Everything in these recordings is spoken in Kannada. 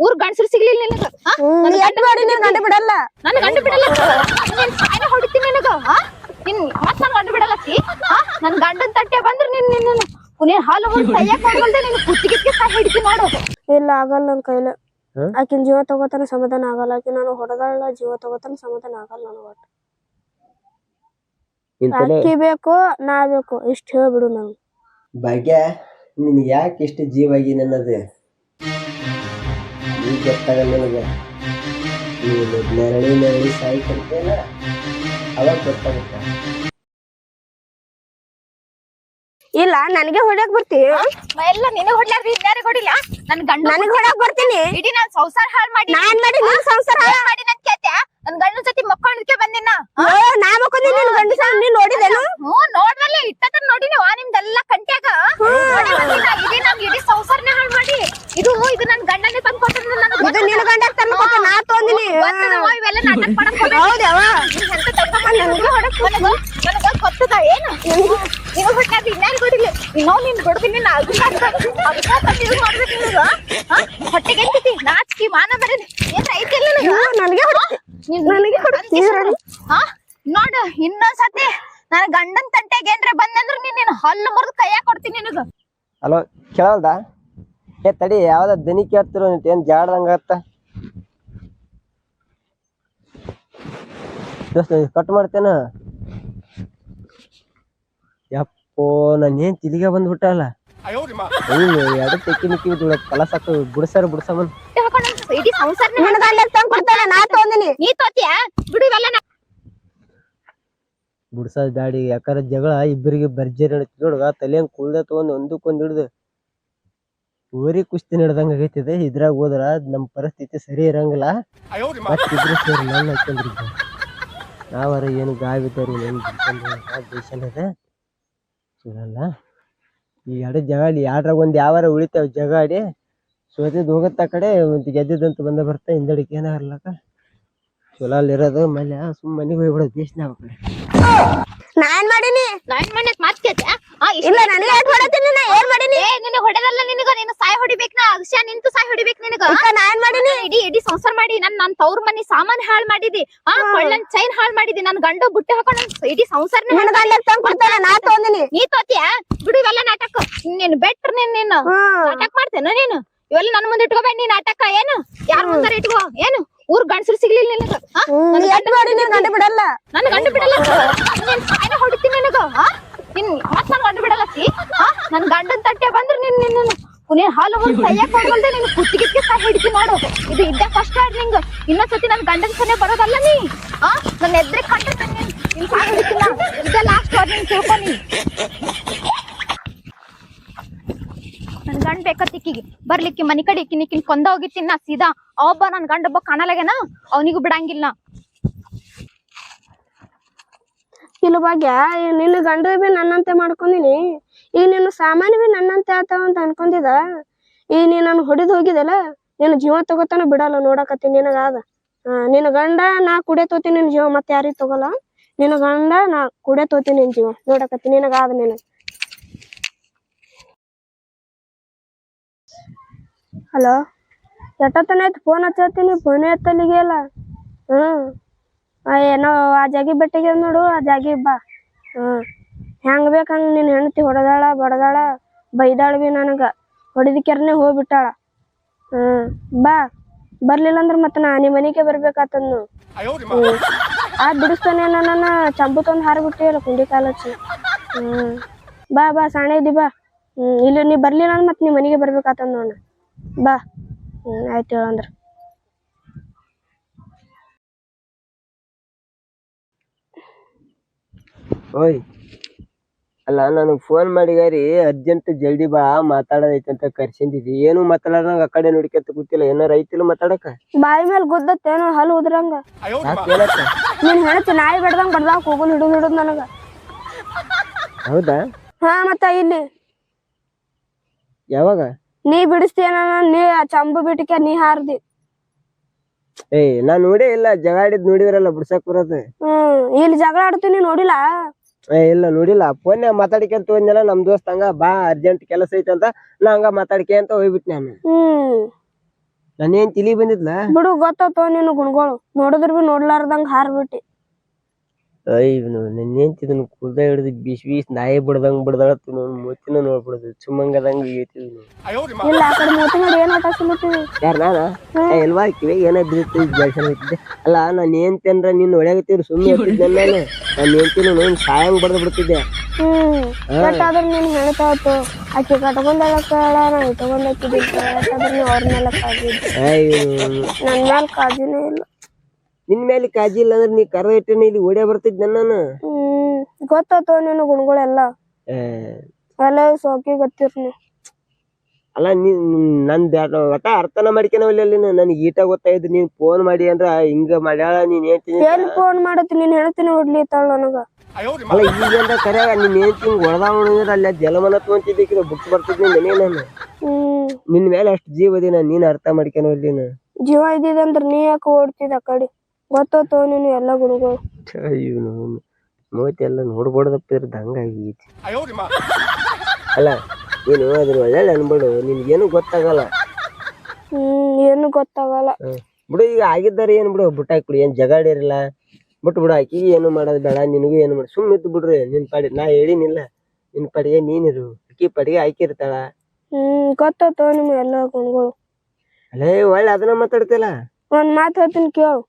ಊರ್ ಗಂಡಸರು ಸಿಗ್ಲಿಲ್ಲ ನಿನಗ? ಮಾಡಿ ಗಂಡ ಬಿಡಲ್ಲ ನನ್ ಗಂಡ ಬಿಡಲ್ಲ? ಸಾಯ್ನ ಹೊಡಿತೀನಿ ನಿನಗ? ನಿನ್ ಮತ್ ನನ್ ಗಂಡ ಬಿಡಲ್ಲತ್ತಿ ಆ? ನನ್ ಗಂಡನ್ ತಟ್ಟೆ ಬಂದ್ರ ನಿನ್ ನಿನ್ನ ನೀನ್ ಹಾಲು ಮುಂದ್ ಕೈಯಾಗ ಮಾಡ್ಕೊಳ್ದೆ ನಿನ್ ಕುತ್ತಿಗೆ ಸಾಯ್ ಹಿಡಿತೀನಿ ನೋಡು ಇಲ್ಲ ಆಗಲ್ಲ ನನ್ ಕೈಲ. ಆಕಿನ ಜೀವ ತಗೋತಾನ ಸಮಾಧಾನ ಆಗಲ್ಲ. ಆಕಿ ನಾನು ಹೊಡೆದಾಳ ಜೀವ ತಗೋತಾನ ಸಮಾಧಾನ ಆಗಲ್ಲ ನಾನು ಒಟ್ಟ. ಅಕ್ಕಿ ಬೇಕು ನಾ ಬೇಕು. ಇಷ್ಟ ಹೇಳ್ಬಿಡು ನಂಗೆ. ಭಾಗ್ಯ ನಿನ್ ಯಾಕೆ ಇಷ್ಟು ಜೀವಾಗಿ ನನ್ನದು ಈಗ ಗೊತ್ತಾಗಲ್ಲ ನನಗೆ ನೀನು ನೆರಳಿ ನೆರಳಿ ಸಾಯಿ ಕರ್ತೇನ ಅವಾಗ ಗೊತ್ತಾಗುತ್ತೆ. ಇಲ್ಲ ನನಗೆ ಹೊಡ್ಯಾಕ್ ಬರ್ತೀವಿ ಎಲ್ಲ ನಿನಗ್ ಹೊಡ್ಲಾರ್ದಿ ಇನ್ಯಾರಿಗ್ ಹೊಡಿಲ್ಲ? ನನ್ ಗಂಡ ನನಗ್ ಹೊಡ್ಯಾಕ್ ಬರ್ತೀನಿ. ಇಡೀ ನಾನ್ ಸಂಸಾರ ಹಾಳು ಮಾಡಿ ನಾನ್ ಮಾಡಿ ನಿನ್ ಸಂಸಾರ ಹಾಳು ಮಾಡಿ ನನ್ ಗಂಡನ ಸತಿ ಮಕ್ಕೊಂಡಕ್ಕೆ ಬಂದಿನ? ನಾ ಮಕ್ಕೊಂದಿ ನಿನ್ ಗಂಡಸ ನೀನ್ ನೋಡಿದೆನು? ಹ್ಞೂ ನೋಡ್ದಲ್ಲ ಇಟ್ಟತನ ನೋಡಿನಿ ವಾ ನಿಮ್ದೆಲ್ಲ ಕಂಟ್ಯಾಗ. ಇಡೀ ನಮ್ ಇಡೀ ಸಂಸಾರನೇ ಹಾಳು ಮಾಡಿ. ಇದು ಇದು ನನ್ ಗಂಡನೇ ತಂದ್ ಕೊಟ್ಟನ ಇದು ನಿನ್ ಗಂಡ ತಂದ್ಕೊತ ನಾ ತೊಂದಿನಿ ಇವೆಲ್ಲ ನಾಟಕ ಮಾಡಕ್. ಹೌದವ ಎಂತ ತಡ್ಕೊಂಡ್ ನನಗೂ ಹೊಡಕ್ ನನಗೂ ನನಗ ಗೊತ್ತದ ಏನು? ಹೊಟ್ಟಾದ ಇನ್ಯಾರು ಹೊಡಿಲಿ ಇನ್ನೋ ನೀನ್ ಬಿಡ್ದಿ ನಿನ್ನ ಮಾಡ್ಬೇಕು ನಿನಗ? ಹೊಟ್ಟೆಗೆ ಎಂತತಿ ನಾಚಿಕೆ ಮಾನ ಬರೀ ಏನ್ ಐತಿಲ್ಲ ನಿನಗ ನನಗೆ ಹೊಡ್ತಿ ನೀನ್- ನನಗೆ ಹೊಡ್ತಿ ಹಾ ನೋಡು ಇನ್ನೊಂದ್ಸತಿ ನನ್ ಗಂಡನ್ ತಂಟೆಗೆ ಏನ್ರ ಬಂದಂದ್ರ ನೀನ್ ನಿನ್ ಹಲ್ಲು ಮುರಿದು ಕೈಯಾಗ ಕೊಡ್ತೀನಿ ನಿನಗ. ಹಲೋ ಕೇಳಲ್ದ? ಏ ತಡಿ ಯಾವ್ದ ದನಿ ಕೇಳ್ತಿರೋ ಏನ್ ಜಾಡ್ದಂಗ ಆತ್ತ ದೋಸ್ತ ಕಟ್ ಮಾಡ್ತೇನ? ಯಪ್ಪೋ ನಾನು ಏನ್ ತಿಲಿಗೆ ಬಂದ್ಬಿಟ್ಟಲ್ಲ ಎರಡು ತೆಕ್ಕಿ ನಿಕ್ಕಿ ಬಿಡ್ಸಾರ ಬಿಡ್ಸಮನ್ ಇಡೀ ಸಂಸಾರ ನಿನ್ ಗಂಡ ತಂದ್ ಕೊಡ್ತಾನ ನಾ ತೊಂದಿನಿ. ನೀ ತೋತಿಯ? ಬಿಡು ಇವೆಲ್ಲ ನಾ- ಬಿಡ್ಸೋದ್ ಬ್ಯಾಡಿ ಯಾಕಂದ್ರೆ ಜಗಳ ಇಬ್ಬರಿಗೆ ಬರ್ಜರಿ ಹಿಡಿತು ನೋಡುಗ ತಲೆಯಂಗ್ ಕುಳ್ದ ತಗೊಂಡ್ ಒಂದಕ್ಕೊಂದ್ ಹಿಡ್ದು ಊರಿ ಕುಸ್ತಿ ನಡ್ದಂಗ ಆಗೈತಿದೆ. ಇದ್ರಾಗ ಹೋದ್ರ ನಮ್ ಪರಿಸ್ಥಿತಿ ಸರಿ ಇರಂಗಿಲ್ಲ. ಮತ್ತಿಬ್ರು ಸೇರಿ ನನ್ನ ಹಾಕೊಂಡಿದ್ದೆ ನಾವರ ಏನು ಗಾಯ ಬಿದ್ದವ್ರು ಏನು ದೇಶನ ಇದೆ. ಸಿಗಲ್ಲ. ಈ ಎರಡು ಜಗಾಡಿ ಯಾಡ್ರಾಗ ಒಂದ್ ಯಾವಾರ ಉಳಿತಾವ ಜಗಾಡಿ. ಸೋತಿದ್ ಹೋಗತ್ತ ಕಡೆ ಒಂದು ಗೆದ್ದಿದ್ದಂತ ಬಂದ ಬರ್ತಾ ಹಿಂದಡಿಕೆ ಏನ ಹರ್ಲಕ ಚಲೋ ಅಲ್ಲಿರೋದು ಮಲ್ಯ ಸುಮ್ ಮನೆಗೆ ಹೋಗ್ಬಿಡೋದು ಬೇಸ್ನಾಗ ಕಡೆ. ನಾ ಏನ್ ಮಾಡೀನಿ? ನಾನ್ ಮನೆ ಮಾತ್ ಕೇಳ್ತೆ ಇಲ್ಲ ನನಗೆ ಎಟ್ ಹೊಡತೀನಿ ನಾ ಏನ್ ಮಾಡೀನಿ? ಏ ನಿನಗ ಹೊಡೆದಲ್ಲ ನಿನಗ ನೀನು ಸಾಯ್ ಹೊಡಿಬೇಕು ನಾ. ಅಗಸ್ಯ ನಿಂತು ಸಾಯ್ ಹೊಡಿಬೇಕು ನಿನಗ. ಅಕ್ಕ, ನಾ ಏನ್ ಮಾಡೀನಿ? ಇಡೀ ಇಡೀ ಸಂಸಾರ ಮಾಡಿ ನನ್ ನನ್ ತವ್ರ ಮನಿ ಸಾಮಾನ್ ಹಾಳ್ ಮಾಡಿದಿ. ಆ ಕೊಳ್ಳನ್ ಚೈನ್ ಹಾಳ್ ಮಾಡಿದಿ. ನನ್ ಗಂಡ ಬುಟ್ಟಿ ಹಾಕೊಂಡ್ ನನ್ ಇಡೀ ಸಂಸಾರನೇ ನಿನ್ ಗಂಡ ಕೊಡ್ತಾನ ನಾ ತಗೊಂಡಿನಿ ನೀ ತೋತಿಯ? ಬಿಡು ಇವೆಲ್ಲ ನಾಟಕ. ನೀನ್ ಬೆಟ್ರ್ ನೀನ್ ನೀನು. ನಾಟಕ ಮಾಡ್ತೇನ ನೀನು? ಇವೆಲ್ಲ ನನ್ ಮುಂದೆ ಇಟ್ಕೋಬೇಡ ನೀನ್ ನಾಟಕ ಏನು? ಯಾರ ಮುಂದಾರ ಇಟ್ಕೋ? ಏನು? ಊರ್ ಗಂಡಸರು ಸಿಗ್ಲಿಲ್ಲ ನಿನಗ? ಗಂಡ ಬಿಡಲ್ಲ ನನ್ ಗಂಡ ಬಿಡಲ್ಲ. ಸಾಯ್ನ ಹೊಡಿತೀನಿ ನಿನಗ? ನಿನ್ ಮತ್ ನನ್ ಗಂಡ ಬಿಡಲ್ಲತ್ತಿ? ನನ್ ಗಂಡನ್ ತಟ್ಟೆ ಬಂದ್ರ ನಿನ್ ನಿನ್ನ ನೀನ್ ಹಾಲು ಒಂದು ಸೈಯಕ್ ಹೋಗಲ್ದೆ ನಿನ್? ಕುತ್ತಿಗೆ ಸಹ ಹಿಡಿಸಿ ಮಾಡು. ಇದು ಇದ್ದ ಕಷ್ಟ ನಿಂಗ. ಇನ್ನೊಂದ್ಸತಿ ನನ್ ಗಂಡನ್ ಸನೆ ಬರೋದಲ್ಲ ನೀ? ಆ ನನ್ನ ಎದ್ರೆ ಕಂಡ್ರೆ ನಾನ್ ನಿನ್ ನಿನ್ ಸಾಯ್ ಹಿಡಿತಿಲ್ಲ ಇದೇ ಲಾಸ್ಟ್ ವಾರ್ನಿಂಗ್ ತಿಳ್ಕೊ ನೀ ನನ್ ಗಂಡ ಬೇಕತ್ತಿಕ್ಕಿಗೆ ಬರ್ಲಿಕ್ಕೆ ಮನಿ ಕಡೆ ಇಕ್ಕಿನಿಕ್ಕಿನ್ ಕೊಂದ ಹೋಗಿತ್ತಿನ ಸೀದಾ. ಅವಬ್ಬ ನನ್ ಗಂಡ ಒಬ್ಬ ಕಾಣಲಾಗ್ಯಾನ? ಅವನಿಗೂ ಬಿಡಂಗಿಲ್ಲ. ಇಲ್ಲ ಭಾಗ್ಯ ನಿನ್ನ ಗಂಡ ಬಿ ನನ್ನಂತೆ ಮಾಡ್ಕೊಂಡಿನಿ. ಈಗ ನಿನ್ನ ಸಾಮಾನ್ಯ ಬಿ ನನ್ನಂತೆ ಆತಾವ ಅಂತ ಅನ್ಕೊಂಡಿದ. ಈ ನೀ ನನ್ ಹೊಡಿದ್ ಹೋಗಿದಲ್ಲ, ನಿನ್ನ ಜೀವ ತಗೋತಾನ ಬಿಡಲ್ಲ ನೋಡಕತ್ತೀನಿ ನಿನಗಾದ ನಿನ್ನ ಗಂಡ ನಾ ಕುಡೆ ತೋತೀನಿ ನಿನ್ ಜೀವ ಮತ್ತೆ ಯಾರಿಗ್ ತಗೋಲ್ಲ. ನಿನ್ನ ಗಂಡ ನಾ ಕುಡೆ ತೋತೀನಿ ನಿನ್ ಜೀವ ನೋಡಕತ್ತೀನಿ ನಿನಗಾದ ನಿನಗ. ಹಲೋ? ಎಷ್ಟೊತ್ತನ ಆಯ್ತು? ಫೋನ್ ಹಚ್ಚತ್ತೀನಿ. ಫೋನೇ ಎತ್ತಲಿಗೆ ಇಲ್ಲ. ಆ, ಏನೋ ಆ ಜಾಗಿ ಬೆಟ್ಟಿಗೆ ನೋಡು, ಆ ಜಾಗಿ ಬಾ. ಹ್ಮ್. ಹೆಂಗ್ ಬೇಕು ಹಂಗೆ ನಿನ್ನ ಹೆಂಡತಿ ಹೊಡೆದಾಳ, ಬಡದಾಳ, ಬೈದಾಳ ಬಿ ನನಗ. ಹೊಡಿದಕ್ಕೆರ್ನೆ ಹೋಗ್ಬಿಟ್ಟಾಳ. ಹ್ಮ್. ಬಾ. ಬರ್ಲಿಲ್ಲ ಅಂದ್ರೆ ಮತ್ತ ನಾ ಮನೆಗೆ ಹ್ಮ್. ಆ ಬಿಡಿಸ್ತಾನೆ ನನ್ನ ಚಂಬು ತಂದು ಹಾರಿಬಿಟ್ಟಿಯಲ್ಲ ಕುಂಡಿ ಕಾಲಚ್ಚಿ ಹ್ಮ್. ಬಾ ಬಾ ಸಾಣೆ ಇದ್ದಿ ಬಾ. ಹ್ಮ್. ಇಲ್ಲಿ ನೀ ಬರ್ಲಿಲ್ಲ ಅಂದ್ರೆ ಮತ್ ನೀ ಮನೆಗೆ ಬರ್ಬೇಕಾತದ್ ನೋಡ ಬಾ. ಆಯ್ತು ಹೇಳಂದ್ರ ಓಯ್. ಅಲ್ಲ ನನಗೆ ಫೋನ್ ಮಾಡಿಗಾರಿ ಅರ್ಜೆಂಟ್ ಜಲ್ದಿ ಬಾ ಮಾತಾಡೋದೈತೆ ಅಂತ ಕರ್ಸಿಂದಿದ್ದಿ ಏನು ಮಾತಾಡೋದಂಗ ಆ ಕಡೆ ನೋಡ್ಕೊಂತ ಗೊತ್ತಿಲ್ಲ ಏನಾರ ಐತಿಲ್ಲ ಮಾತಾಡಕ? ಬಾಯಿ ಮೇಲೆ ಗುದ್ದತ್ತೇನೋ ಹಲ್ಲು ಉದ್ರಂಗ. ಯಾಕೆ ನೀನ್ ಹೆಣತಿ ನಾಯಿ ಬಡ್ದಂಗ್ ಬಡ್ದಂಗ್ ಕೂಗುಲ್ ಹಿಡಿದು ಹಿಡಿದು ನನಗ. ಹೌದಾ? ಹಾ ಮತ್ತ ಇಲ್ಲಿ. ಯಾವಾಗ? ನೀ ಬಿಡಿಸ್ತೀಯನ ನೀ ಆ ಚಂಬು ಬಿಟ್ಟಿಕೆ ನೀ ಹಾರ್ದಿ. ಏ ನಾ ನೋಡೇ ಇಲ್ಲ. ಜಗಾಡಿದ್ ನೋಡಿದ್ರಲ್ಲ ಬಿಡ್ಸಕ್ ಬರೋದು. ಹ್ಮ್ ಇಲ್ಲಿ ಜಗಳ ಆಡ್ತೀನಿ ನೋಡಿಲ್ಲ? ಏ ಇಲ್ಲ ನೋಡಿಲ್ಲ. ಫೋನ್ ಮಾತಾಡ್ಕೊಂತ ಹೋದ್ನಲ್ಲ ನಮ್ ದೋಸ್ತ್ ಹಂಗ ಬಾ ಅರ್ಜೆಂಟ್ ಕೆಲಸ ಐತೆ ಅಂತ ನಾ ಹಂಗ ಮಾತಾಡಿಕೆ ಅಂತ ಹೋಗ್ಬಿಟ್ನಿ ನಾನು ಹ್ಮ್. ನಾನೇನ್ ತಿಳಿ ಬಂದಿದ್ಲ? ಬಿಡು ಗೊತ್ತಾತೋ ನೀನು ಗುಣಗಳು. ನೋಡಿದ್ರು ಬಿ ನೋಡ್ಲಾರ್ದಂಗ ಹಾರ್ಬಿಟ್ಟಿ. ಇದನ್ನ ಕುಲ್ದ ಹಿಡಿದು ಬಿಸಿ ಬೀಸ್ ನಾಯಿ ಬಿಡ್ದಂಗ್ ಬಿಡ್ದಾಳತ್ತು ನನ್ನ ಮೂತಿನ ನೋಡ್ಬಿಡುದು. ಸುಮ್ಮಂಗದಂಗ ಯಾರ ನಾನ? ಏ, ಇಲ್ವಾ ಕಿವಿಗೆ ಏನೋ ಬಿದ್ದಿತ್ತು ಜಲ್ಸನ ಐತಿದ್ದೆ ಅಲ್ಲ ನಾನು ಏನ್ ನಿನ್ನ ನೀನ್ ಹೊಡ್ಯಾಗತ್ತೀರಿ ಸುಮ್ಮನೆ ಇರ್ತಿದ್ದೆ ನಾನು ನಾನು ಏನ್ತೀನಿ ನೋಡ್ ಸಾಯಂಗ್ ಬಡ್ದು ಬಿಡ್ತಿದ್ದೆ. ಹ್ಮ್. ಬಟ್ ಆದ್ರೆ ನೀನ್ ಹೇಳ್ತಾವತ್ತು ಇತ್ತು ಕಟ್ಕೊಂಡಳ ಕೇಳ ನಾ ಇಟ್ಕೊಂಡ್ ಹಾಕಿದ್ದೀನಿ ಯಾಕಂದ್ರ ನೀವ್ ಅವ್ರ ಮೇಲೆ ಕಾಳಜಿ ಇದ್ದಿ. ಅಯ್ಯೋ. ನನ್ ಮ್ಯಾಲ ಕಾಳಜಿನೇ ಇಲ್ಲ. ನಿನ್ ಮೇಲೆ ಕಾಜಿ ಇಲ್ಲ ಅಂದ್ರೆ ನೀ ಕರ ಇಟ್ಟೆ ಇಲ್ಲಿ ಓಡ್ಯಾ ಬರ್ತಿದ್ ನಾನು? ಹ್ಮ್ ಗೊತ್ತಾತೋ ನಿನ್ನ ಗುಣಗಳೆಲ್ಲ. ಎಲ್ಲ ಸೋಕಿ ಗೊತ್ತಿರ್ ನೀ ಅಲ್ಲ ನೀನ್ ನನ್ ಬ್ಯಾಡ ಒಟ್ಟ ಅರ್ಥನ ಮಾಡ್ಕೊನವಲ್ಲ ನೀನು. ನನಗೆ ಈಟ ಗೊತ್ತಾಯ್ತು ನೀನ್ ಫೋನ್ ಮಾಡಿ ಅಂದ್ರ ಹಿಂಗ ಮಾಡ್ಯಾಳ ನೀನ್ ಹೇಳ್ತೀನಿ ಎಲ್ಲಿ ಫೋನ್ ಮಾಡತ್ತಿ? ನೀನ್ ಹೇಳ್ತೀನಿ ಹೊಡ್ಲಿ ತಾಳ ನನಗ. ಅಲ್ಲ ಈಗ ಅಂದ್ರ ಕರೆ? ನಿನ್ ಹೇಳ್ತೀನಿ ಹೊಡೆದ ಅಲ್ಲಿ ಜಲಮನ ತೊಗೊಂತಿದ್ದಕ್ಕಿದ ಬುಕ್ ಬರ್ತಿದ್ನಿ ಮನೆ ನಾನು. ನಿನ್ ಮೇಲೆ ಅಷ್ಟು ಜೀವ ಅದಿನ ನೀನ್ ಅರ್ಥ ಮಾಡ್ಕೊನವಲ್ಲ ನೀನು. ಜೀವ ಇದ್ದಿದಂದ್ರ ನೀ ಯಾಕೆ ಓಡ್ತಿದ್ದ ಕಡೆ? ಗೊತ್ತಾತೋ ನೀನು ಎಲ್ಲ ಗುಣಗಳು ಅಯ್ಯೋ ಮೂವತ್ತಿ ಎಲ್ಲ ನೋಡ್ಬಾರ್ದಪ್ಪ ಇರ್ದ ಹಂಗಾಗೈತಿ ಅಲ್ಲ ನೀನು ಅದ್ರ ಒಳ್ಳೆ ಅನ್ಬಿಡು ನಿನ್ಗೇನು ಗೊತ್ತಾಗಲ್ಲ. ಹ್ಮ್ ಏನು ಗೊತ್ತಾಗಲ್ಲ. ಹ್ಮ್. ಬಿಡು ಈಗ ಆಗಿದ್ದಾರೆ ಏನು ಬಿಡು ಬಿಟ್ಟಾಕಿ ಬಿಡು ಏನು ಜಗಾಡಿರಲ್ಲ ಬಿಟ್ಟು ಬಿಡು ಆಕಿಗೆ ಏನು ಮಾಡೋದು ಬೇಡ ನಿನಗೂ ಏನು ಮಾಡಿ ಸುಮ್ಮನೆ ಇದ್ದು ಬಿಡ್ರಿ ನಿನ್ ಪಾಡಿ ನಾ ಹೇಳಿನಿಲ್ಲ. ನಿನ್ ಪಾಡಿಗೆ ನೀನಿರು ಆಕಿ ಪಾಡಿಗೆ ಆಕಿ ಇರ್ತಾಳ ಹ್ಮ್ ಗೊತ್ತಾತೋ ನಿಮ್ಮ ಎಲ್ಲ ಗುಣಗಳು ಅಲ್ಲೇ ಒಳ್ಳೆ ಅದನ್ನ ಮಾತಾಡ್ತಿಲ್ಲ ಒಂದ್ ಮಾತು ಹೇಳ್ತೀನಿ ಕೇಳು.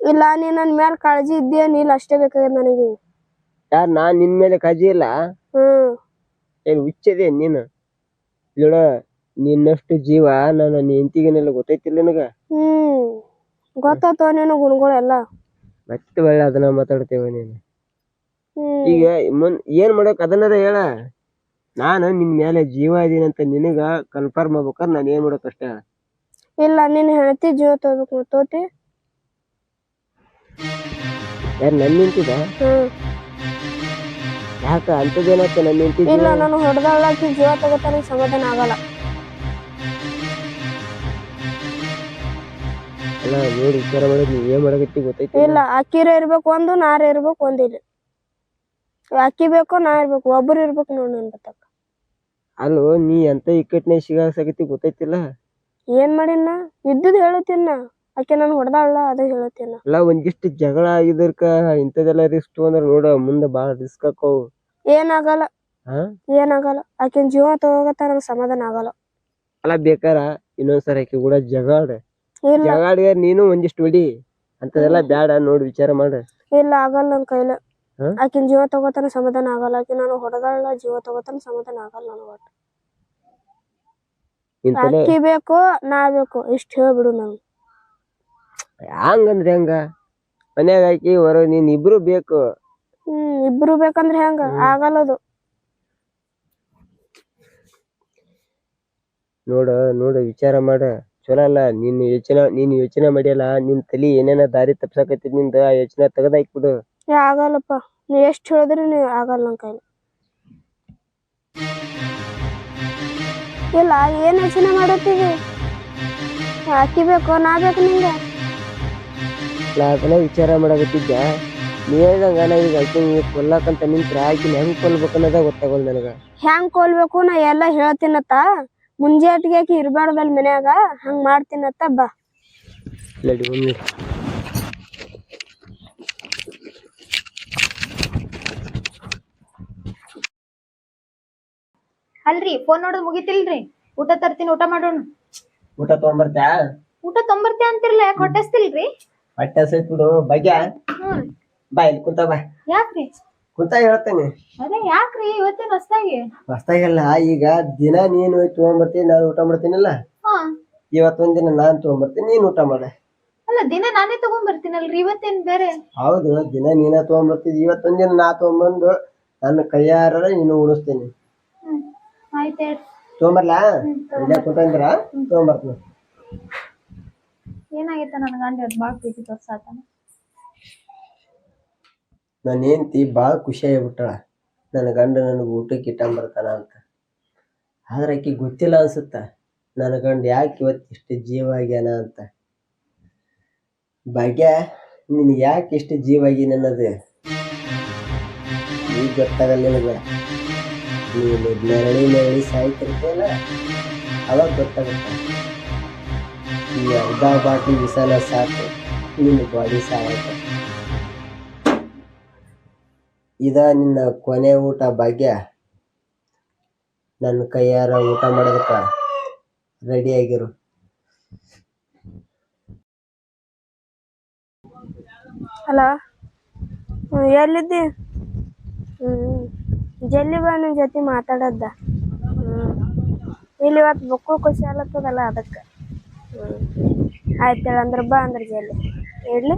ಇಲ್ಲ ನೀ ನನ್ ಮ್ಯಾಲ ಕಾಳಜಿ ಇದ್ದೀಯ ನೀಲ್ ಅಷ್ಟೇ ಬೇಕಾಗ್ಯದ ನನಗೆ. ಯಾರ್ ನಾ ನಿನ್ ಮೇಲೆ ಕಾಜಿ ಇಲ್ಲ? ಹ್ಮ್. ಏನ್ ಹುಚ್ಚದೆ ನೀನು? ಇಲ್ಲೋಡ ನಿನ್ನಷ್ಟು ಜೀವ ನಾನು ಹೆಂಡತಿಗೇನೆಲ್ಲ ಗೊತ್ತೈತಿಲ್ಲ ನಿನಗ? ಹ್ಮ್. ಗೊತ್ತಾತೋ ನೀನು ಗುಣಗಳೆಲ್ಲ ಮತ್ತೆ ಒಳ್ಳೆ ಅದನ್ನ ಮಾತಾಡ್ತೇವ ನೀನು. ಹ್ಮ್. ಈಗ ಮುನ್ ಏನ್ ಮಾಡಕ್ ಅದನ್ನದ ಹೇಳ? ನಾನು ನಿನ್ ಮೇಲೆ ಜೀವ ಇದೀನಂತ ನಿನಗ ಕನ್ಫರ್ಮ್ ಆಗ್ಬೇಕಾದ್ರೆ ನಾನು ಏನ್ ಮಾಡಕ್ ಅಷ್ಟೇ? ಇಲ್ಲ ನೀನ್ ಹೇಳ್ತಿ ಜೀವ ತಗೋಬೇಕು ತೋತಿ. ಯಾರು ನನ್ನ ನಿಂತಿದ ಹ್ಮ್. ಯಾಕ ಅಂತದೇನತ್ತ ನನ್ನ ನಿಂತಿದ್ದ? ಇಲ್ಲ ನಾನು ಹೊಡೆದಾಳಕ್ಕೆ ಜೀವ ತಗೋತಾನೆ ಸಮಾಧಾನ ಆಗಲ್ಲ. ಅಲ್ಲ ನೋಡಿ ವಿಚಾರ ಮಾಡೋದು ನೀ ಏನ್ ಮಾಡಕತ್ತಿ ಗೊತ್ತೈತಿ ಇಲ್ಲ ಅಕ್ಕಿರ ಇರ್ಬೇಕು ಒಂದು ನಾರ ಇರ್ಬೇಕು ಒಂದ್ ಇಲ್ಲಿ. ಅಕ್ಕಿ ಬೇಕು ನಾ ಇರ್ಬೇಕು ಒಬ್ರು ಇರ್ಬೇಕು ನೋಡ್ ನನ್ ಬತ್ತಕ್ಕ. ಅಲ್ಲೋ ನೀ ಎಂತ ಇಕ್ಕಟ್ಟಿನ ಸಿಗಾಸಕತ್ತಿ ಗೊತ್ತೈತಿಲ್ಲ? ಏನ್ ಮಾಡಿನ ಇದ್ದುದ್ ಹೇಳುತ್ತೀನ ಆಕೆ ನಾನು ಹೊಡೆದಾಳ ಅದ ಹೇಳುತ್ತೀನ. ಅಲ್ಲ ಒಂದಿಷ್ಟು ಜಗಳ ಆಗಿದ್ದಕ್ಕ ಇಂಥದೆಲ್ಲ ರಿಸ್ಕ್ ತಗೊಂಡ್ರ ನೋಡ ಮುಂದೆ ಬಾಳ ರಿಸ್ಕ್ ಆಕ್ಕವು. ಏನಾಗಲ್ಲ. ಹಾ? ಏನಾಗಲ್ಲ. ಆಕಿನ ಜೀವ ತಗೋಗತ್ತ ನಂಗ್ ಸಮಾಧಾನ ಆಗಲ್ಲ. ಅಲ್ಲ ಬೇಕಾರ ಇನ್ನೊಂದ್ಸರಿ ಆಕಿ ಕೂಡ ಜಗಾಡ. ಇಲ್ಲ. ಜಗಾಡಿಗೆ ನೀನು ಒಂದಿಷ್ಟು ಹೊಡಿ ಅಂತದೆಲ್ಲ ಬ್ಯಾಡ ನೋಡಿ ವಿಚಾರ ಮಾಡ. ಇಲ್ಲ ಆಗಲ್ಲ ನನ್ ಕೈಲ. ಆಕಿನ ಆಕಿನ್ ಜೀವ ತಗೋತಾನ ಸಮಾಧಾನ ಆಗಲ್ಲ. ಆಕಿ ನಾನು ಹೊಡೆದಾಳ ಜೀವ ತಗೋತಾನ ಸಮಾಧಾನ ಆಗಲ್ಲ ನನ್ ಒಟ್ಟ. ಇಂತಲೇ ಅಕ್ಕಿ ಬೇಕು ನಾ ಬೇಕು ಇಷ್ಟ ಹೇಳ್ಬಿಡು ನಂಗೆ. ಹಂಗಂದ್ರೆ ಹೆಂಗ? ಮನ್ಯಾಗ ಹಾಕಿ ಹೊರ ನೀನ್ ಇಬ್ರು ಬೇಕು. ಹ್ಮ್ ಇಬ್ರು ಬೇಕಂದ್ರೆ ಹೆಂಗ? ಆಗಲ್ಲದು ನೋಡ ನೋಡ ವಿಚಾರ ಮಾಡ. ಚಲೋ ಅಲ್ಲ ನೀನ್ ಯೋಚನೆ ನೀನ್ ಯೋಚನೆ ಮಾಡಿಯಲ್ಲ ನಿನ್ ತಲಿ ಏನೇನ ದಾರಿ ತಪ್ಸಕತ್ತಿದ್ನಿಂದ ಆ ಯೋಚನೆ ತೆಗದ್ ಹಾಕ್ಬಿಡು ಏ ಆಗಲ್ಲಪ್ಪ. ನೀ ಎಷ್ಟು ಹೇಳಿದ್ರೆ ನೀ ಆಗಲ್ಲ ನನ್ ಕೈಲಿ. ಇಲ್ಲ ಏನ್ ಯೋಚನೆ ಮಾಡತ್ತೀವಿ? ಹಾಕಿಬೇಕು ಬೇಕು ನಾ ಬೇಕು ನಿಂಗೆ? ಅದನ್ನ ವಿಚಾರ ಮಾಡಕತ್ತಿದ್ದ. ನೀ ಹೇಳ್ದಂಗ ನಾ ಈಗ ಆಕಿ ಕೊಲ್ಲಾಕಂತ ನಿಂತ್ರ ಆಕಿನ ಹೆಂಗ್ ಕೊಲ್ಬೇಕು ಅನ್ನೋದ ಗೊತ್ತಾಗಲ್ಲ ನನಗ. ಹೆಂಗ್ ಕೊಲ್ಬೇಕು ನಾ ಎಲ್ಲ ಹೇಳ್ತೀನತ್ತ. ಮುಂಜಾಟಿಗೆ ಆಕಿ ಇರಬಾರ್ದಲ್ ಮನ್ಯಾಗ ಹಂಗ್ ಮಾಡ್ತೀನತ್ತ ಬಾ. ಲಡಿ ಅಲ್ರಿ ಫೋನ್ ನೋಡೋದ್ ಮುಗಿತಿಲ್ರಿ. ಊಟ ತರ್ತೀನಿ ಊಟ ಮಾಡೋಣ. ಊಟ ತಗೊಂಬರ್ತ್ಯಾ? ಊಟ ತೊಂಬರ್ತಿ ಅಂತಿರ್ಲ ಯಾಕೆ ಹೊಟ್ಟೆಸ್ತಿಲ್ರಿ? ಹೊಟ್ಟೆ ಸೈತ್ ಬಿಡು ಬಗ್ಗೆ ಬಾಯ್ ಬಾ ಇಲ್ಲಿ ಕುಂತ ಬಾ. ಯಾಕ್ರಿ? ಕುಂತ ಹೇಳ್ತೇನೆ. ಅದೇ ಯಾಕ್ರಿ ಇವತ್ತೇನ್ ಹೊಸ್ದಾಗಿ? ಹೊಸ್ದಾಗಲ್ಲ ಈಗ ದಿನ ನೀನು ತಗೊಂಬರ್ತೀನಿ ನಾನು ಊಟ ಮಾಡ್ತೀನಿಲ್ಲ. ಹಾ. ಇವತ್ತೊಂದ್ ದಿನ ನಾನ್ ತಗೊಂಬರ್ತೀನಿ ನೀನ್ ಊಟ ಮಾಡ. ಅಲ್ಲ ದಿನ ನಾನೇ ತಗೊಂಡ್ಬರ್ತೀನಲ್ರಿ ಇವತ್ತೇನ್ ಬೇರೆ? ಹೌದು ದಿನ ನೀನ ತಗೊಂಬರ್ತಿದ್ ಇವತ್ತೊಂದು ದಿನ ನಾ ತಗೊಂಬಂದು ನನ್ನ ಕೈಯಾರ ನೀನು ಉಡಿಸ್ತೀನಿ ಹ್ಮ್. ಆಯ್ತು ತಗೊಂಬರ್ಲಾ ಇಲ್ಲೇ ಕುಂತಂದ್ರ ತಗೊಂಬರ್ತೀನಿ ಏನಾಗೈತ ನನ್ನ ಗಂಡ ಇವತ್ತು ಭಾಳ ಪ್ರೀತಿ ತೋರ್ಸಾತಾನ. ನನ್ನ ಹೆಂಡತಿ ಭಾಳ ಖುಷಿ ಆಗ್ಬಿಟ್ಟಳ. ನನ್ನ ಗಂಡ ನನಗೆ ಊಟಕ್ಕೆ ಇಟ್ಟಂಬರ್ತಾನ ಅಂತ. ಆದ್ರೆ ಆಕೆ ಗೊತ್ತಿಲ್ಲ ಅನ್ಸುತ್ತ, ನನ್ನ ಗಂಡ ಯಾಕೆ ಇವತ್ತು ಇಷ್ಟು ಜೀವ ಆಗ್ಯಾನ ಅಂತ. ಭಾಗ್ಯ, ನಿನಗೆ ಯಾಕೆ ಇಷ್ಟು ಜೀವ ಆಗಿ ಈಗ ಗೊತ್ತಾಗಲ್ಲ ನಿನಗೆ. ನೀನು ನೆರಳಿ ನೆರಳಿ ಸಾಯ್ತಿರ್ತೇನ ಅವಾಗ ಗೊತ್ತಾಗುತ್ತೆ. ಈ ಅರ್ಧ ವಿಸಾಲ ಸಾಕು. ನಿನ್ನ ಬಾಡಿ ಸಾಕು ಇದ ನಿನ್ನ ಕೊನೆ ಊಟ ಭಾಗ್ಯ. ನನ್ನ ಕೈಯಾರ ಊಟ ಮಾಡೋದಕ್ಕೆ ರೆಡಿ ಆಗಿರು. ಹಲೋ ಎಲ್ಲಿದ್ದಿ? ಜಲ್ಲಿ ಬಾ, ನಿನ್ ಜೊತೆ ಮಾತಾಡದ್ದ ಇಲ್ಲಿ ಇವತ್ತು ಬುಕ್ಕು ಖುಷಿ ಆಗ್ಲತ್ತದಲ್ಲ ಅದಕ್ಕೆ. ಆಯ್ತು ಹೇಳಿ ಅಂದ್ರೆ ಬಾ ಅಂದ್ರೆ ಜಲ್ದಿ. ಇಡ್ಲಿ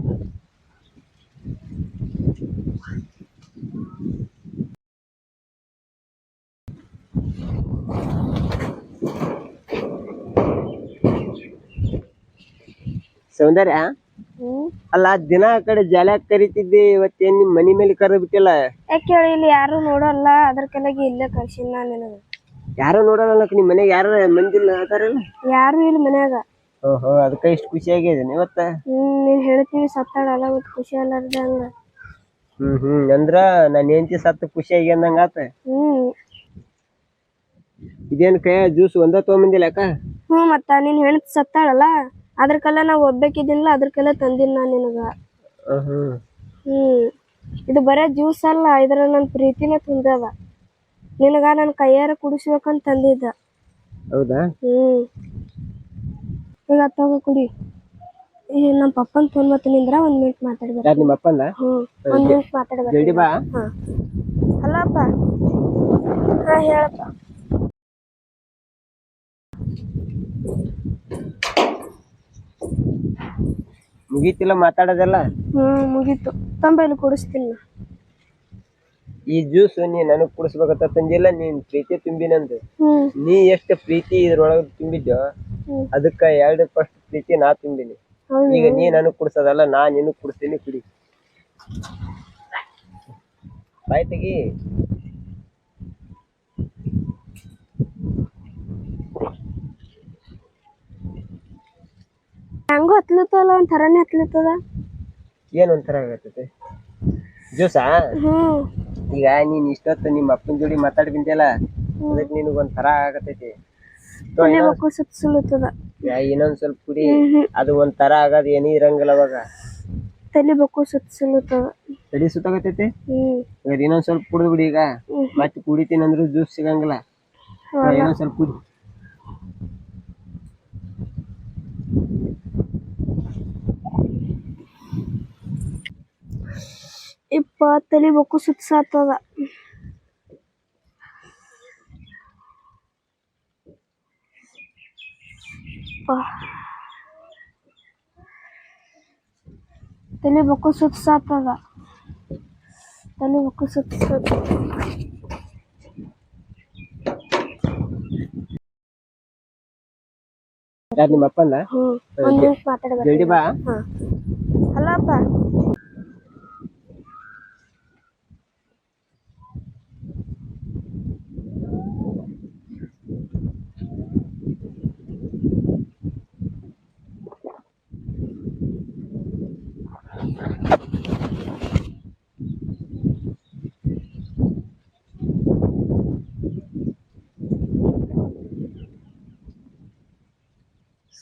ಸೌಂದರ್ಯ? ಅಲ್ಲ ದಿನ ಆ ಕಡೆ ಜಾಲ್ಯಾಗ ಕರಿತಿದ್ದೆ ಇವತ್ತೇನ್ ನಿಮ್ ಮನಿ ಮೇಲೆ ಕರೆದು ಬಿಟ್ಟಿಲ್ಲ ಯಾಕೆ ಹೇಳಿ ಇಲ್ಲಿ ಯಾರು ನೋಡಲ್ಲ ಅದ್ರ ಕೆಳಗೆ ಇಲ್ಲೇ ಕಳ್ಸಿನ ನಾ ಯಾರು ನೋಡಲ್ಲ ನಿಮ್ ಮನೆಗೆ ಯಾರು ಮಂದಿಲ್ಲ ಅದಾರಲ್ಲ ಯಾರು ಇಲ್ಲ ಮನ್ಯಾಗ. ಓಹೋ ಅದಕ್ಕೆ ಇಷ್ಟು ಖುಷಿಯಾಗಿದ್ದೀನಿ ಇವತ್ತ? ಹ್ಮ್ ನೀನ್ ಹೇಳ್ತೀವಿ ಸತ್ತಾಳಲ್ಲ ಮತ್ತೆ ಖುಷಿ ಅಲ್ಲಾರ್ದಂಗ ಹ್ಮ್ ಹ್ಮ್ ಅಂದ್ರ ನನ್ನ ಹೆಂಡತಿ ಸತ್ತು ಖುಷಿ ಅಂದಂಗಾತ ಹ್ಮ್. ಇದೇನ್ ಕೈ ಜ್ಯೂಸ್ ಒಂದ ತಗೊಂಬಂದಿಲ್ಲ ಅಕ್ಕ ಹ್ಞೂ ಮತ್ತ ನೀನ್ ಹೆಣ್ತಿ ಸತ್ತಾಳಲ್ಲ ಅದ್ರ ಕಲ್ಲ ನಾವ್ ಅದ್ರಕ್ಕೆಲ್ಲ ಅದ್ರ ಕಲ್ಲ ತಂದಿನ ನಾ ನಿನಗ. ಹ್ಮ್ ಹ್ಮ್. ಇದು ಬರೇ ಜ್ಯೂಸ್ ಅಲ್ಲ ಇದ್ರ ನನ್ ಪ್ರೀತಿನ ತುಂಬ್ಯದ ನಿನಗ ನನ್ ಕೈಯಾರ ಕುಡಿಸ್ಬೇಕಂತ ತಂದಿದ್ದ. ಹೌದಾ? ಹ್ಮ್. ಈಗ ತಗೋ ಕುಡಿ. ಏ ನಮ್ಮ ಪಪ್ಪನ್ ಫೋನ್ ಮತ್ತೆ ನಿಂದ್ರ ಒಂದ್ ಮಿನಿಟ್ ಮಾತಾಡ್ಬೇಕು. ಯಾರ್ ನಿಮ್ಮ ಅಪ್ಪನ ಹ್ಮ್ ಒಂದ್ ಮಿನಿಟ್ ಮಾತಾಡ್ಬೇಕು. ಜಲ್ದಿ ಬಾ. ಹಾ. ಅಲ್ಲಪ್ಪ. ಹಾ ಹೇಳಪ್ಪ. ಮುಗೀತಿಲ್ಲ ಮಾತಾಡೋದೆಲ್ಲ? ಹ್ಮ್ ಮುಗೀತು. ತಂಬೈಲಿ ಕುಡಿಸ್ತೀನಿ ನಾ. ಈ ಜ್ಯೂಸ್ ನೀ ನನಗ್ ಕುಡಿಸ್ಬೇಕಂತ ತಂದಿಲ್ಲ ನೀನ್ ಪ್ರೀತಿ ತುಂಬಿನಂದು. ಹ್ಮ್. ನೀ ಎಷ್ಟು ಪ್ರೀತಿ ಇದ್ರೊಳಗ ತುಂಬಿದ್ಯೋ. ಅದಕ್ಕ ಎರಡು ಫಸ್ಟ್ ಪ್ರೀತಿ ನಾ ತುಂಬಿನಿ ಈಗ ನೀ ನನಗ್ ಕುಡ್ಸೋದಲ್ಲ ನಾ ನಿನಗ್ ಕುಡಿಸ್ತೀನಿ ಕುಡಿ. ಬಾಯ್ ತೆಗಿ. ಹೆಂಗೋ ಹತ್ಲತ್ತಲ್ಲ ಒಂಥರನೇ ಥರನೇ ಹತ್ಲತ್ತದ? ಏನ್ ಒಂಥರ ಆಗತ್ತೆ ಜ್ಯೂಸಾ? ಹ್ಮ್. ಈಗ ನೀನ್ ಇಷ್ಟೊತ್ತು ನಿಮ್ಮ ಅಪ್ಪನ ಜೋಡಿ ಮಾತಾಡಿ ಬಿಂತಿಯಲ್ಲ ಅದಕ್ಕೆ ನಿನಗ್ ಒಂಥರ ಆಗತೈತಿ ತಲೆ ಬಕ್ಕು ಸುತ್ತಲತ್ತದ ಇನ್ನೊಂದ್ ಸ್ವಲ್ಪ ಕುಡಿ. ಅದು ಒಂಥರ ಆಗದ ಏನೂ ಇರಂಗಿಲ್ಲ ಅವಾಗ. ತಲೆ ಬಕ್ಕು ಸುತ್ತಲತ್ತದ ತಡಿ ಸುತ್ತಾಗತೈತಿ ಇವಾಗ ಇನ್ನೊಂದ್ ಸ್ವಲ್ಪ ಕುಡಿದು ಬಿಡಿ ಈಗ. ಮತ್ತೆ ಕುಡಿತೀನಿ ಅಂದ್ರು ಜ್ಯೂಸ್ ಸಿಗಂಗಿಲ್ಲ. ಇನ್ನೊಂದ್ ಸ್ವಲ್ಪ ಕುಡಿ. ಇಪ್ಪ ತಲೆ ಬಕ್ಕು ಸುತ್ತಸಾತದ ತಲೆ ಬಕ್ಕು ಸುತ್ತಸಾತದ ತಲೆ ಬಕ್ಕು ಸುತ್ತಸಾತ ಯಾರ್ ನಿಮ್ಮ ಅಪ್ಪಂದ ಹ್ಮ್ ಒಂದ್ ನಿಮಿಷ ಮಾತಾಡ್ಬೇಕು ಜಲ್ದಿ ಬಾ ಹಾ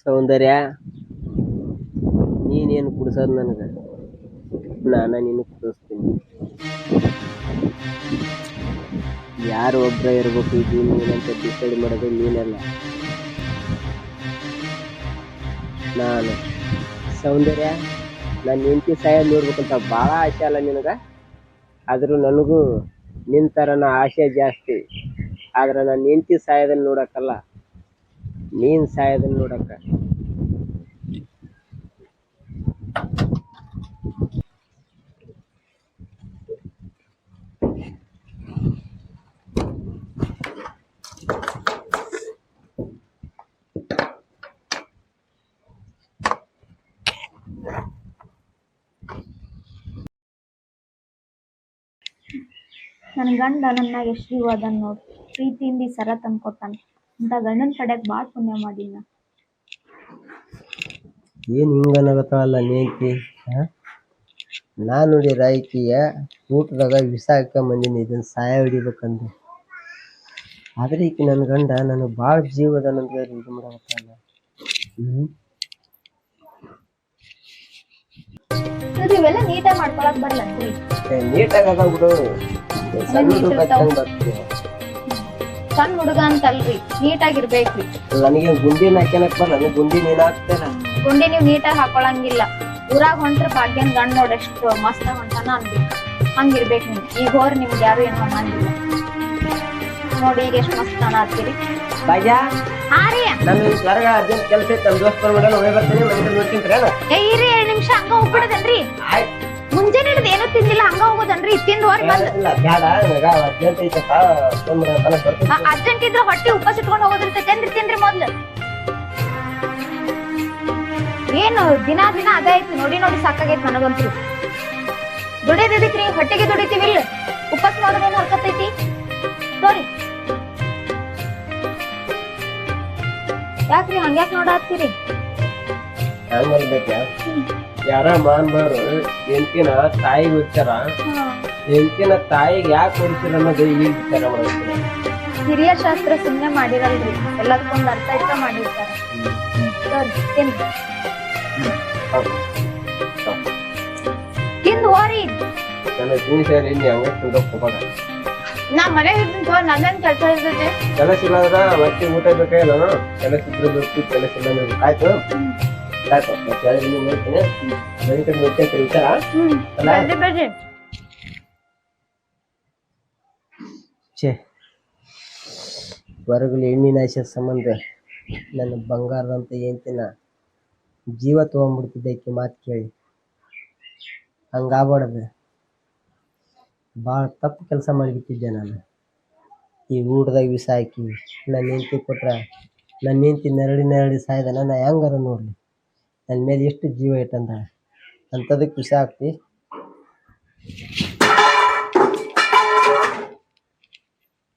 ಸೌಂದರ್ಯ, ನೀನೇನು ಕುಡಿಸೋದು ನನಗೆ? ನಾನ ನೀನು ಕುಡಿಸ್ತೀನಿ. ಯಾರು ಒಬ್ಬರ ಇರ್ಬೇಕು, ಇದು ನೀನಂತ ಡಿಸೈಡ್ ಮಾಡೋದು ನೀನಲ್ಲ. ನಾನು. ಸೌಂದರ್ಯ ನಾನು ಹೆಂಡತಿ ಸಹಾಯ ನೋಡ್ಬೇಕಂತ ಭಾಳ ಆಸೆ ಅಲ್ಲ ನಿನಗೆ? ಆದರೂ ನನಗೂ ನಿನ್ನ ಥರನ ಆಸೆ ಜಾಸ್ತಿ. ಆದ್ರೆ ನನ್ನ ಹೆಂಡತಿ ಸಹಾಯದಲ್ಲಿ ನೋಡಕ್ಕಲ್ಲ, ನೀನು ಸಾಯೋದನ್ನ ನೋಡಕ್ಕ. ನನ್ನ ಗಂಡ ನನ್ನ ಎಷ್ಟು ಅದ ನೋಡಿ ಪ್ರೀತಿಯಿಂದ ಸರ ತಂದು ಅಂತ ಗಂಡನ ಪಡ್ಯಾಕ ಭಾಳ ಪುಣ್ಯ ಮಾಡಿನ ಏನು ಹಿಂಗನಾಗತ್ತಾಳಲ್ಲ ನೀಂತಿ ನಾ ನೋಡಿ ರಾಯ್ಕಿಯ ಊಟದಾಗ ವಿಷ ಬಂದಿನಿ ಇದನ್ನ ಸಹಾಯ ಹಿಡಿಬೇಕಂದು. ಆದ್ರೆ ಈಕೆ ನನ್ನ ಗಂಡ ನನಗೆ ಭಾಳ ಜೀವದ ನನಗೆ ಇದು ಮಾಡಬೇಕಲ್ಲ ಹ್ಞೂ ಇವೆಲ್ಲ ನೀಟಾಗಿ ಮಾಡ್ಕೊಳಕ್ ಬರಲ್ಲ ನೀಟಾಗಿ ಅದ ಬಿಡು ಸಣ್ಣ ಬರ್ತದೆ. ಸಣ್ಣ ಹುಡುಗ ಅಂತಲ್ರಿ ನೀಟಾಗಿರ್ಬೇಕ್ರಿ. ನನಗೆ ಗುಂಡಿ ಹಾಕ್ಯನಕ್ ಬರಲ್ಲ ನನಗೆ ಗುಂಡಿ ನೀನ್ ಹಾಕ್ತೇನ ಗುಂಡಿ ನೀವ್ ನೀಟಾಗಿ ಹಾಕೊಳಂಗಿಲ್ಲ. ಊರಾಗ ಹೊಂಟ್ರ ಭಾಗ್ಯನ್ ಗಂಡ್ ನೋಡ್ ಎಷ್ಟು ಮಸ್ತ ಹೊಂಟಾನ ಅನ್ಬೇಕು. ಹಂಗಿರ್ಬೇಕ್ ನೀವು. ಈಗ ಹೋರ್ ನಿಮ್ಗೆ ಯಾರು ಏನು ಅನ್ನಂಗಿಲ್ಲ ನೋಡಿ ಈಗ ಎಷ್ಟ್ ಮಸ್ತ್ ಕಾಣತ್ತೀರಿ ಭಾಗ್ಯ? ಹಾ ರೀ. ನಾನು ಹೊರಗ ಅರ್ಜೆಂಟ್ ಕೆಲಸ ಐತೆ ನಮ್ಮ ದೋಸ್ತ ಬರ್ಬೇಡ ಹೋಗಿ ಬರ್ತೀನಿ ಮನೆ ನೋಡ್ತೀನಿ ಏ ಇರಿ ಎರಡ್ ನಿಮಿಷ ಹಂಗ ಹೋಗ್ಬಿಡದನ್ರಿ? ಆಯ್ತು ಮುಂಜಾನೆ ಹಿಡಿದು ಏನೂ ತಿಂದಿಲ್ಲ ಹಂಗ ಹೋಗೋದನ್ರಿ ತಿಂದು ಹೊರಗೆ ಬಂದ್. ಇಲ್ಲ ಬ್ಯಾಡ ನನಗ ಅರ್ಜೆಂಟ್ ಐತಪ್ಪ ತೊಂದ್ರೆ ತನಕ ಬರ್ತೀನಿ. ಅರ್ಜೆಂಟ್ ಇದ್ರ ಹೊಟ್ಟಿ ಉಪವಾಸ ಇಟ್ಕೊಂಡು ಹೋಗೋದಿರ್ತೈತೇನ್ರಿ ತಿನ್ರಿ ಮೊದ್ಲು. ಏನು ದಿನ ದಿನ ಅದ ಐತಿ ನೋಡಿ ನೋಡಿ ಸಾಕಾಗೈತಿ ನನಗಂತೂ. ದುಡಿಯೋದೈತ್ರಿ ಹೊಟ್ಟೆಗೆ ದುಡಿತೀವಿ ಇಲ್ಲ. ಉಪವಾಸ ಮಾಡೋದೇನು ಹರ್ಕತ್ತೈತಿ? ನೋಡಿ ಯಾಕ್ರಿ ಹಂಗ್ಯಾಕ್ ನೋಡಾತ್ತೀರಿ? ಬೇಕ ಯಾರ ಮಾನ್ಬಾರು? ಎಂತಿನ ತಾಯಿ ಉಚ್ಚಾರ ಎಂತಿನ ತಾಯಿಗೆ ಯಾಕೆ ಹೊಡಿಸಿರ ಅನ್ನೋದು ಈಗ ವಿಚಾರ ಮಾಡ್ತೀನಿ ಹಿರಿಯ ಶಾಸ್ತ್ರ ಸುಮ್ಮನೆ ಮಾಡಿರಲ್ರಿ. ಎಲ್ಲದಕ್ಕೊಂದು ಅರ್ಥ ಇಟ್ಟ ಮಾಡಿರ್ತಾರೆ. ತಿಂದು ಹೋರಿ. ನನ್ನ ಹೋಗೋಣ. ನಾ ಮನೆ ಇರ್ತೀನಿ ಕೆಲಸ ಇಲ್ಲ ಕೆಲಸ ಮತ್ತೆ ಊಟ ಬೇಕಾಗಿಲ್ಲ ಕೆಲಸ ಇದ್ರೆ ಬೇಕು ಕೆಲಸ ಇಲ್ಲ ಆಯ್ತು? ಹೊರಗಲಿ ಎಣ್ಣೆ ಆಸೆ ಸಂಬಂಧ ನನ್ನ ಬಂಗಾರದಂತ ಏಂತಿನ ಜೀವ ತೊಗೊಂಡ್ಬಿಡ್ತಿದ್ದೆ ಆಕೆ ಮಾತು ಕೇಳಿ ಹಂಗಾಗ್ಬಾರ್ದು ಭಾಳ ತಪ್ಪು ಕೆಲಸ ಮಾಡಿಬಿಟ್ಟಿದ್ದೆ ನಾನು ಈ ಊಟದಾಗ ವಿಷ ಹಾಕಿ ನನ್ನ ಹೆಂಡತಿ ಕೊಟ್ರೆ ನನ್ನ ಹೆಂಡತಿ ನೆರಳಿ ನೆರಳಿ ಸಾಯ್ದನ ನಾ ಹೆಂಗಾರ ನೋಡಲಿ. ನನ್ನ ಮೇಲೆ ಎಷ್ಟು ಜೀವ ಇಟ್ಟಂತ ಅಂಥದಕ್ಕೆ ಖುಷಿ ಆಗ್ತಿ.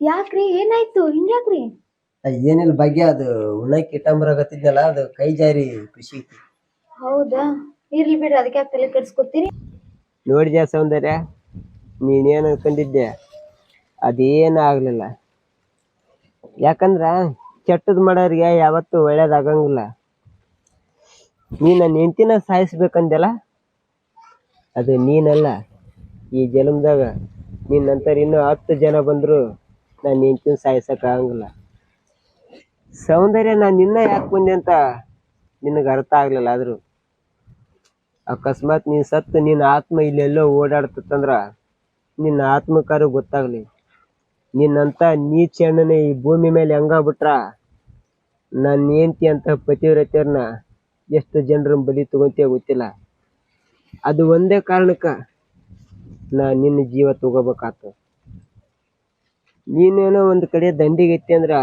ಯಾಕ್ರಿ? ಏನಾಯ್ತು? ಹಿಂಗ್ಯಾಕ್ರಿ ಏನಿಲ್ಲ ಬಗ್ಗೆ ಅದು ಉಣ್ಣಕ್ಕೆ ಇಟ್ಟಂಬರಾಗತ್ತಿದ್ನಲ್ಲ ಅದು ಕೈ ಜಾರಿ ಖುಷಿ ಹೌದಾ? ಇರ್ಲಿ ಬಿಡ್ರಿ ಅದಕ್ಕೆ ತಲೆ ಕೆಡ್ಸ್ಕೊತೀರಿ? ನೋಡಿದ್ಯಾ ಸೌಂದರ್ಯ ನೀನೇನು ಅನ್ಕೊಂಡಿದ್ದೆ? ಅದೇನು ಆಗಲಿಲ್ಲ. ಯಾಕಂದ್ರೆ ಕೆಟ್ಟದ್ ಮಾಡೋರಿಗೆ ಯಾವತ್ತೂ ಒಳ್ಳೇದಾಗಂಗಿಲ್ಲ ನೀ ನನ್ನ ಹೆಂಡ್ತಿನ ಸಾಯಿಸ್ಬೇಕಂದೆಲ್ಲ ಅದು ನೀನಲ್ಲ. ಈ ಜನ್ಮದಾಗ ನೀನು ನಂತರ ಇನ್ನೂ ಹತ್ತು ಜನ ಬಂದ್ರು ನನ್ನ ಹೆಂಡ್ತಿನ ಸಾಯಿಸೋಕ್ಕಾಗಂಗಿಲ್ಲ ಸೌಂದರ್ಯ ನಾನು ನಿನ್ನ ಯಾಕೆ ಬಂದೆ ಅಂತ ನಿನಗೆ ಅರ್ಥ ಆಗ್ಲಿಲ್ಲ ಆದರೂ. ಅಕಸ್ಮಾತ್ ನೀನು ಸತ್ತು ನಿನ್ನ ಆತ್ಮ ಇಲ್ಲೆಲ್ಲೋ ಓಡಾಡ್ತಂದ್ರ ನಿನ್ನ ಆತ್ಮಕಾರ ಗೊತ್ತಾಗ್ಲಿ. ನಿನ್ನಂತ ನೀಚ ಹೆಣ್ಣನೇ ಈ ಭೂಮಿ ಮೇಲೆ ಹೆಂಗ ಬಿಟ್ರ ನನ್ನ ಹೆಂಡ್ತಿ ಅಂತ ಪತಿವ್ರತ್ಯರ್ನ ಎಷ್ಟು ಜನರ ಬಲಿ ತಗೊಂತೀಯ ಗೊತ್ತಿಲ್ಲ. ಅದು ಒಂದೇ ಕಾರಣಕ್ಕೆ ನಾ ನಿನ್ನ ಜೀವ ತಗೋಬೇಕಾತು. ನೀನೇನೋ ಒಂದು ಕಡೆ ದಂಡಿಗೈತಿ ಅಂದ್ರೆ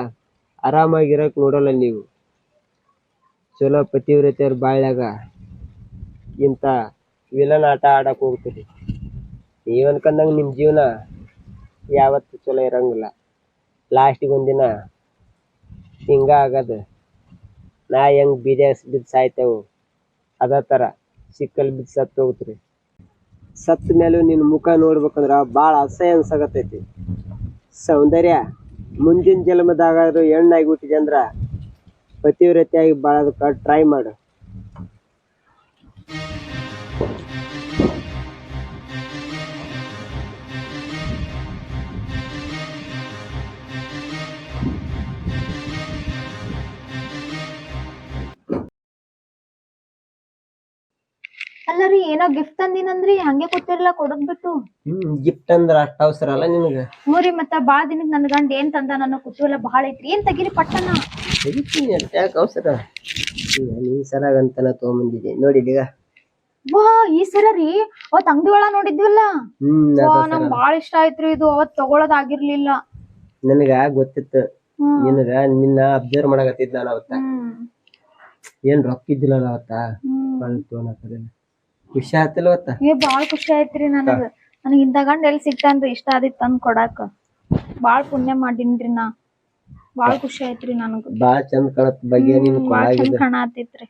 ಆರಾಮಾಗಿರಕ್ ನೋಡಲ್ಲ ನೀವು. ಚಲೋ ಪತಿವ್ರತೆಯವ್ರ ಬಾಳ್ಯಾಗ ಇಂಥ ವಿಲನ್ ಆಟ ಆಡಕ್ ಹೋಗ್ತೀರಿ. ನೀವು ಅನ್ಕಂದಂಗ ನಿಮ್ಮ ಜೀವನ ಯಾವತ್ತು ಚಲೋ ಇರಂಗಿಲ್ಲ. ಲಾಸ್ಟಿಗೆ ಒಂದಿನ ಹಿಂಗ ಆಗದ. ನಾ ಹೆಂಗ್ ಬೀದ ಬಿದ್ದು ಸಾಯ್ತೇವು? ಅದೇ ಥರ ಸಿಕ್ಕಲ್ ಬಿದ್ದು ಸತ್ತು ಹೋಗ್ತೀರಿ. ಸತ್ತ ಮೇಲೂ ನಿನ್ನ ಮುಖ ನೋಡ್ಬೇಕಂದ್ರೆ ಭಾಳ ಅಸಹ್ಯ ಅನ್ಸಕತ್ತೈತಿ ಸೌಂದರ್ಯ ಮುಂದಿನ ಜನ್ಮದಾಗಾದ್ರೂ ಹೆಣ್ಣಾಗಿ ಹುಟ್ಟಿದೆ ಅಂದ್ರೆ ಪತಿವ್ರತೆಯಾಗಿ ಭಾಳ ಟ್ರೈ ಮಾಡು. ಅಲ್ಲ ರೀ ಏನೋ ಗಿಫ್ಟ್ ತಂದಿನಂದ್ರಿ ಹಂಗೆ ಕೊಟ್ಟಿರಲ್ಲ ಕೊಡದ್ ಬಿಟ್ಟು. ಹ್ಮ್ ಗಿಫ್ಟ್ ಅಂದ್ರ ಅಷ್ಟ ಅವಸರ ಅಲ್ಲ ನಿನಗ ಮೂರಿ ಮತ್ತ ಬಾಳ ದಿನಕ್ ನನ್ ಗಂಡ ಏನ್ ತಂದ ನನ್ನ ಕುತೂಹಲ ಬಹಳ ಐತ್ರಿ. ಏನ್ ತೆಗಿರಿ ಪಟ್ಟಣ? ತೆಗಿತೀನಿ ಅಂತ ಯಾಕೆ ಅವಸರ? ಈ ಸರಾಗಂತನ ತಗೊಂಬಂದಿದ್ದೆ ನೋಡಿ ಈಗ. ವಾ ಈ ಸರ ರೀ ಅವತ್ ಅಂಗಡಿ ಒಳ ನೋಡಿದ್ವಲ್ಲ? ಹ್ಮ್ ವಾ ಅದ ನಂಗ್ ಬಾಳ ಇಷ್ಟ ಆಯ್ತ್ರಿ ಇದು ಅವತ್ ತಗೊಳದ್ ಆಗಿರ್ಲಿಲ್ಲ. ನನಗ ಗೊತ್ತಿತ್ತು. ಹ್ಮ್. ನಿನಗ ನಿನ್ನ ಅಬ್ಸರ್ವ್ ಮಾಡಕತ್ತಿದ್ ನಾನು ಅವತ್ತ. ಹ್ಮ್. ಏನ್ ರೊಕ್ಕ ಇದ್ದಿಲ್ಲಲ್ಲ ಅವತ್ತ? ಹ್ಮ್. ಬಂತು ಖುಷಿ ಆತಿಲ್ಲ ಅವತ್ತ ಏ ಬಾಳ ಖುಷಿ ಆಯ್ತ್ರಿ ನನಗ. ನನಗ ಇಂತ ಗಂಡ ಎಲ್ ಸಿಗ್ತಾನ್ರಿ ಇಷ್ಟ ಆದಿತ್ ತಂದ್ ಕೊಡಾಕ. ಬಾಳ ಪುಣ್ಯ ಮಾಡಿನ್ರಿ ನಾ. ಬಾಳ ಖುಷಿ ಆಯ್ತ್ರಿ ನನಗ. ಬಾಳ ಚಂದ ಕಾಣತ್ ಬಗ್ಗೆ ನಿನ್ ಬಾಳ ಚಂದ ಕಾಣತಿತ್ರಿ.